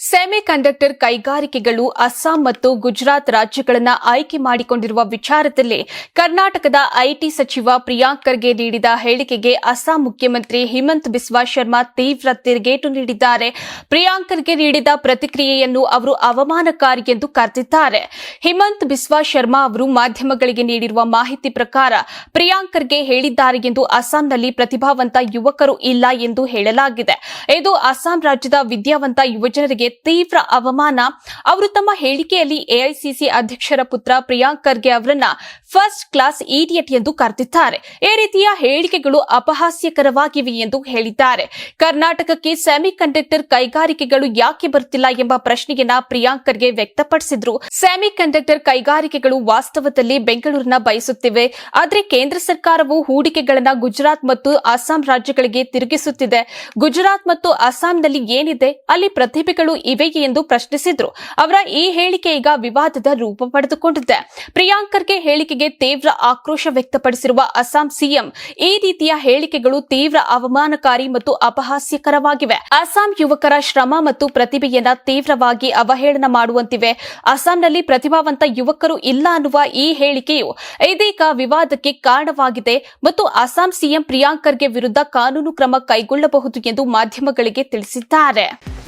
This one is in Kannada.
ಸೆಮಿ ಕಂಡಕ್ಟರ್ ಕೈಗಾರಿಕೆಗಳು ಅಸ್ಸಾಂ ಮತ್ತು ಗುಜರಾತ್ ರಾಜ್ಯಗಳನ್ನು ಆಯ್ಕೆ ಮಾಡಿಕೊಂಡಿರುವ ವಿಚಾರದಲ್ಲಿ ಕರ್ನಾಟಕದ ಐಟಿ ಸಚಿವ ಪ್ರಿಯಾಂಕ್ ಖರ್ಗೆ ನೀಡಿದ ಹೇಳಿಕೆಗೆ ಅಸ್ಸಾಂ ಮುಖ್ಯಮಂತ್ರಿ ಹಿಮಂತ್ ಬಿಸ್ವಾ ಶರ್ಮಾ ತೀವ್ರ ತಿರುಗೇಟು ನೀಡಿದ್ದಾರೆ. ಪ್ರಿಯಾಂಕ್ ಖರ್ಗೆ ನೀಡಿದ ಪ್ರತಿಕ್ರಿಯೆಯನ್ನು ಅವರು ಅವಮಾನಕಾರಿ ಎಂದು ಕರೆದಿದ್ದಾರೆ. ಹಿಮಂತ್ ಬಿಸ್ವಾ ಶರ್ಮಾ ಅವರು ಮಾಧ್ಯಮಗಳಿಗೆ ನೀಡಿರುವ ಮಾಹಿತಿ ಪ್ರಕಾರ ಪ್ರಿಯಾಂಕ್ ಖರ್ಗೆ ಹೇಳಿದ್ದಾರೆ ಎಂದು ಅಸ್ಸಾಂನಲ್ಲಿ ಪ್ರತಿಭಾವಂತ ಯುವಕರು ಇಲ್ಲ ಎಂದು ಹೇಳಲಾಗಿದೆ. ಇದು ಅಸ್ಸಾಂ ರಾಜ್ಯದ ವಿದ್ಯಾವಂತ ಯುವಜನರಿಗೆ ತೀವ್ರ ಅವಮಾನ. ಅವರು ತಮ್ಮ ಹೇಳಿಕೆಯಲ್ಲಿ ಎಐಸಿಸಿ ಅಧ್ಯಕ್ಷರ ಪುತ್ರ ಪ್ರಿಯಾಂಕ್ ಖರ್ಗೆ ಅವರನ್ನ ಫಸ್ಟ್ ಕ್ಲಾಸ್ ಇಡಿಯಟ್ ಎಂದು ಕರೆದಿದ್ದಾರೆ. ಈ ರೀತಿಯ ಹೇಳಿಕೆಗಳು ಅಪಹಾಸ್ಯಕರವಾಗಿವೆ ಎಂದು ಹೇಳಿದ್ದಾರೆ. ಕರ್ನಾಟಕಕ್ಕೆ ಸೆಮಿ ಕಂಡಕ್ಟರ್ ಕೈಗಾರಿಕೆಗಳು ಯಾಕೆ ಬರುತ್ತಿಲ್ಲ ಎಂಬ ಪ್ರಶ್ನೆಯನ್ನ ಪ್ರಿಯಾಂಕ್ ಖರ್ಗೆ ವ್ಯಕ್ತಪಡಿಸಿದ್ರು. ಸೆಮಿ ಕಂಡಕ್ಟರ್ ಕೈಗಾರಿಕೆಗಳು ವಾಸ್ತವದಲ್ಲಿ ಬೆಂಗಳೂರಿನ ಬಯಸುತ್ತಿವೆ. ಆದರೆ ಕೇಂದ್ರ ಸರ್ಕಾರವು ಹೂಡಿಕೆಗಳನ್ನ ಗುಜರಾತ್ ಮತ್ತು ಅಸ್ಸಾಂ ರಾಜ್ಯಗಳಿಗೆ ತಿರುಗಿಸುತ್ತಿದೆ. ಗುಜರಾತ್ ಮತ್ತು ಅಸ್ಸಾಂನಲ್ಲಿ ಏನಿದೆ? ಅಲ್ಲಿ ಪ್ರತಿಭೆಗಳು ಇವೆಯೇ ಎಂದು ಪ್ರಶ್ನಿಸಿದ್ರು. ಅವರ ಈ ಹೇಳಿಕೆ ಈಗ ವಿವಾದದ ರೂಪ ಪಡೆದುಕೊಂಡಿದೆ. ಪ್ರಿಯಾಂಕರ್ಗೆ ಹೇಳಿಕೆಗೆ ತೀವ್ರ ಆಕ್ರೋಶ ವ್ಯಕ್ತಪಡಿಸಿರುವ ಅಸ್ಸಾಂ ಸಿಎಂ, ಈ ರೀತಿಯ ಹೇಳಿಕೆಗಳು ತೀವ್ರ ಅವಮಾನಕಾರಿ ಮತ್ತು ಅಪಹಾಸ್ಯಕರವಾಗಿವೆ. ಅಸ್ಸಾಂ ಯುವಕರ ಶ್ರಮ ಮತ್ತು ಪ್ರತಿಭೆಯನ್ನ ತೀವ್ರವಾಗಿ ಅವಹೇಳನ ಮಾಡುವಂತಿವೆ. ಅಸ್ಸಾಂನಲ್ಲಿ ಪ್ರತಿಭಾವಂತ ಯುವಕರು ಇಲ್ಲ ಅನ್ನುವ ಈ ಹೇಳಿಕೆಯು ಇದೀಗ ವಿವಾದಕ್ಕೆ ಕಾರಣವಾಗಿದೆ ಮತ್ತು ಅಸ್ಸಾಂ ಸಿಎಂ ಪ್ರಿಯಾಂಕರ್ಗೆ ವಿರುದ್ಧ ಕಾನೂನು ಕ್ರಮ ಕೈಗೊಳ್ಳಬಹುದು ಎಂದು ಮಾಧ್ಯಮಗಳಿಗೆ ತಿಳಿಸಿದ್ದಾರೆ.